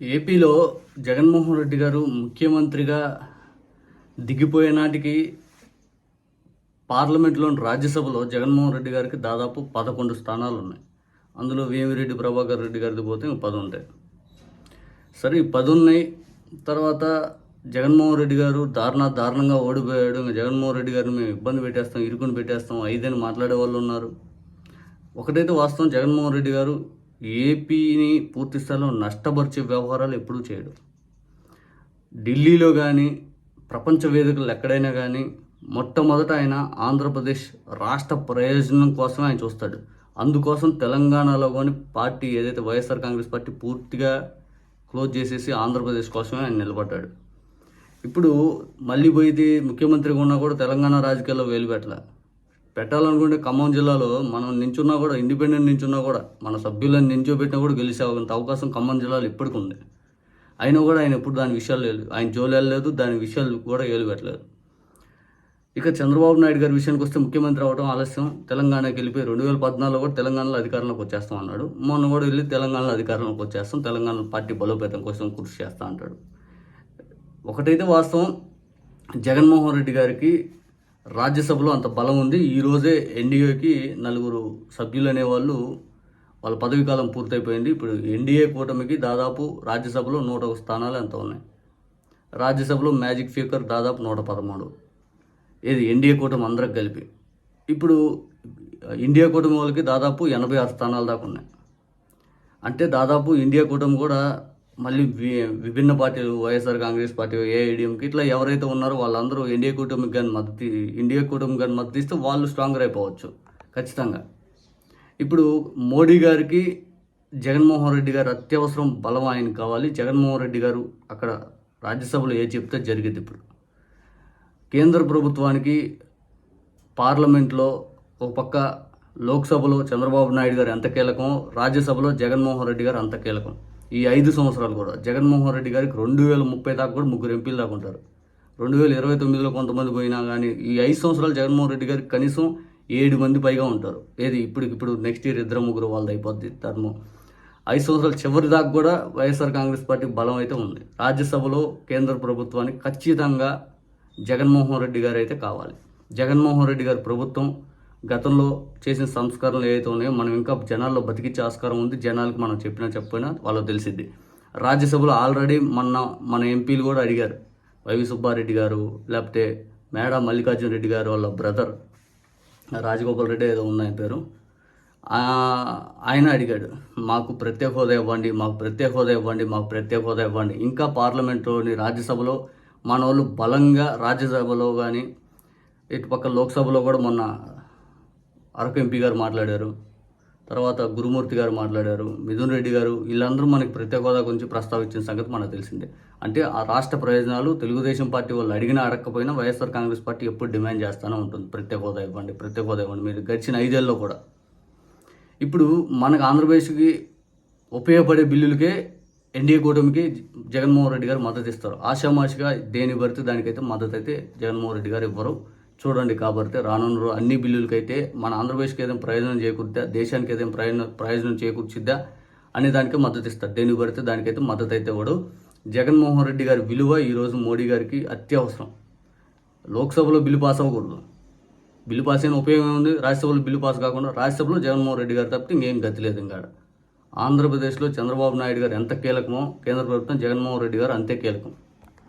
ఏపీలో జగన్మోహన్ రెడ్డి గారు ముఖ్యమంత్రిగా దిగిపోయే నాటికి పార్లమెంట్లోని రాజ్యసభలో జగన్మోహన్ రెడ్డి గారికి దాదాపు పదకొండు స్థానాలు ఉన్నాయి అందులో వేమిరెడ్డి ప్రభాకర్ రెడ్డి గారిది పోతే ఇంక పది ఉంటాయి. సరే ఈ పది ఉన్నాయి తర్వాత జగన్మోహన్ రెడ్డి గారు దారుణ దారుణంగా ఓడిపోయాడు. ఇంకా జగన్మోహన్ రెడ్డి గారిని మేము ఇబ్బంది పెట్టేస్తాం ఇరుకుని పెట్టేస్తాం ఐదని మాట్లాడే వాళ్ళు ఉన్నారు. ఒకటైతే వాస్తవం జగన్మోహన్ రెడ్డి గారు ఏపీని పూర్తి స్థాయిలో నష్టపరిచే వ్యవహారాలు ఎప్పుడూ చేయడు. ఢిల్లీలో కానీ ప్రపంచ వేదికలు ఎక్కడైనా కానీ మొట్టమొదట ఆయన ఆంధ్రప్రదేశ్ రాష్ట్ర ప్రయోజనం కోసమే ఆయన చూస్తాడు. అందుకోసం తెలంగాణలో కానీ పార్టీ ఏదైతే Y S R Congress party పూర్తిగా క్లోజ్ చేసేసి ఆంధ్రప్రదేశ్ కోసమే ఆయన నిలబడ్డాడు. ఇప్పుడు మళ్ళీ పోయితే ముఖ్యమంత్రిగా ఉన్నా కూడా తెలంగాణ రాజకీయాల్లో వేలు పెట్టలే పెట్టాలనుకుంటే ఖమ్మం జిల్లాలో మనం నించున్నా కూడా ఇండిపెండెంట్ నించున్నా కూడా మన సభ్యులను నించోబెట్టినా కూడా గెలిచే అవకాశం ఖమ్మం జిల్లాలో ఇప్పటికి ఉంది. అయినా కూడా ఆయన ఎప్పుడు దాని విషయాలు లేదు. ఆయన జోలు వెళ్ళలేదు దాని విషయాలు కూడా ఏలు పెట్టలేదు ఇక చంద్రబాబు నాయుడు గారి విషయానికి వస్తే ముఖ్యమంత్రి అవడం ఆలస్యం. తెలంగాణకి వెళ్ళిపోయి రెండు వేల పద్నాలుగులో కూడా తెలంగాణలో అధికారంలోకి వచ్చేస్తాం అన్నాడు. మొన్న కూడా వెళ్ళి తెలంగాణలో అధికారంలోకి వచ్చేస్తాం. తెలంగాణ పార్టీ బలోపేతం కోసం కృషి చేస్తా అంటాడు. ఒకటైతే వాస్తవం జగన్మోహన్ రెడ్డి గారికి రాజ్యసభలో అంత బలం ఉంది. ఈరోజే ఎన్డీఏకి నలుగురు సభ్యులు అనేవాళ్ళు వాళ్ళ పదవీకాలం పూర్తయిపోయింది. ఇప్పుడు ఎన్డీఏ కూటమికి దాదాపు రాజ్యసభలో నూట ఒక స్థానాలు ఎంత ఉన్నాయి? రాజ్యసభలో మ్యాజిక్ ఫిగర్ దాదాపు నూట పదమూడు. ఏది? ఎన్డీఏ కూటమి అందరికి కలిపి. ఇప్పుడు ఇండియా కూటమి వాళ్ళకి దాదాపు ఎనభై ఆరు స్థానాల దాకా ఉన్నాయి. అంటే దాదాపు ఇండియా కూటమి కూడా మళ్ళీ వి- విభిన్న పార్టీలు వైఎస్ఆర్ కాంగ్రెస్ పార్టీ ఏఐడిఎంకి ఇట్లా ఎవరైతే ఉన్నారో వాళ్ళందరూ ఎన్డీఏ కూటమికి కానీ మద్దతు ఇండియా కూటమికి కానీ మద్దతు ఇస్తే వాళ్ళు స్ట్రాంగర్ అయిపోవచ్చు ఖచ్చితంగా. ఇప్పుడు మోడీ గారికి జగన్మోహన్ రెడ్డి గారు అత్యవసరం బలం ఆయన కావాలి. జగన్మోహన్ రెడ్డి గారు అక్కడ రాజ్యసభలో ఏ చెప్తే జరిగింది ఇప్పుడు. కేంద్ర ప్రభుత్వానికి పార్లమెంట్లో ఒక పక్క లోక్సభలో చంద్రబాబు నాయుడు గారు ఎంత కీలకం రాజ్యసభలో జగన్మోహన్ రెడ్డి గారు అంత కీలకం. ఈ ఐదు సంవత్సరాలు కూడా. జగన్మోహన్ రెడ్డి గారికి రెండు వేల ముప్పై దాకా కూడా ముగ్గురు ఎంపీలు దాకా ఉంటారు. రెండు వేల ఇరవై తొమ్మిదిలో కొంతమంది పోయినా కానీ ఈ ఐదు సంవత్సరాలు జగన్మోహన్ రెడ్డి గారికి కనీసం ఏడు మంది పైగా ఉంటారు. ఏది ఇప్పుడు ఇప్పుడు నెక్స్ట్ ఇయర్ ఇద్దరు ముగ్గురు వాళ్ళది అయిపోద్ది టర్మ్ ఐదు సంవత్సరాల చివరి దాకా కూడా వైఎస్ఆర్ కాంగ్రెస్ పార్టీ బలం అయితే ఉంది. రాజ్యసభలో కేంద్ర ప్రభుత్వానికి ఖచ్చితంగా జగన్మోహన్ రెడ్డి గారు అయితే కావాలి. జగన్మోహన్ రెడ్డి గారి ప్రభుత్వం గతంలో చేసిన సంస్కరణలు ఏవైతే ఉన్నాయో మనం ఇంకా జనాల్లో బతికించే ఆస్కారం ఉంది. జనాలకు మనం చెప్పినా చెప్పినా వాళ్ళకి తెలిసిద్ది. రాజ్యసభలో ఆల్రెడీ మొన్న మన ఎంపీలు కూడా అడిగారు. వైవి సుబ్బారెడ్డి గారు లేకపోతే మేడా మల్లికార్జున రెడ్డి గారు వాళ్ళ బ్రదర్ రాజగోపాల్ రెడ్డి ఏదో ఉన్నాయి పేరు. ఆయన అడిగాడు మాకు ప్రత్యేక హోదా ఇవ్వండి మాకు ప్రత్యేక హోదా ఇవ్వండి మాకు ప్రత్యేక హోదా ఇవ్వండి. ఇంకా పార్లమెంట్లోని రాజ్యసభలో మన వాళ్ళు బలంగా రాజ్యసభలో కానీ ఇటుపక్క లోక్సభలో కూడా మొన్న అరకు ఎంపీ గారు మాట్లాడారు. తర్వాత గురుమూర్తి గారు మాట్లాడారు. మిథున్ రెడ్డి గారు వీళ్ళందరూ మనకి ప్రత్యేక హోదా గురించి ప్రస్తావించిన సంగతి మనకు తెలిసిందే. అంటే ఆ రాష్ట్ర ప్రయోజనాలు తెలుగుదేశం పార్టీ వాళ్ళు అడిగినా అడగకపోయినా వైఎస్ఆర్ కాంగ్రెస్ పార్టీ ఎప్పుడు డిమాండ్ చేస్తూనే ఉంటుంది. ప్రత్యేక హోదా ఇవ్వండి ప్రత్యేక హోదా ఇవ్వండి. మీరు గడిచిన ఐదేళ్ళలో కూడా. ఇప్పుడు మనకు ఆంధ్రప్రదేశ్కి ఉపయోగపడే బిల్లులకే ఎన్డీఏ కూటమికి జగన్మోహన్ రెడ్డి గారు మద్దతు ఇస్తారు. ఆషామాషిగా దేని పడితే దానికైతే మద్దతు అయితే జగన్మోహన్ రెడ్డి గారు ఇవ్వరు. చూడండి కాబట్టి రానున్న అన్ని బిల్లులకైతే మన ఆంధ్రప్రదేశ్కి ఏదైనా ప్రయోజనం చేకూర్దా దేశానికి ఏదైనా ప్రయోజనం ప్రయోజనం చేకూర్చిద్దా అనే దానికి మద్దతు ఇస్తారు దేని పడితే దానికైతే మద్దతు అయితే ఇవ్వడు. జగన్మోహన్ రెడ్డి గారి విలువ ఈరోజు మోడీ గారికి అత్యవసరం. లోక్సభలో బిల్లు పాస్ అవ్వకూడదు. బిల్లు పాస్ అయిన ఉపయోగం ఉంది రాజ్యసభలో బిల్లు పాస్ కాకుండా రాజ్యసభలో జగన్మోహన్ రెడ్డి గారు తప్పితే ఇంకేం గతి లేదు ఇంకా ఆంధ్రప్రదేశ్లో చంద్రబాబు నాయుడు గారు ఎంత కీలకమో కేంద్ర ప్రభుత్వం జగన్మోహన్ రెడ్డి గారు అంతే కీలకం.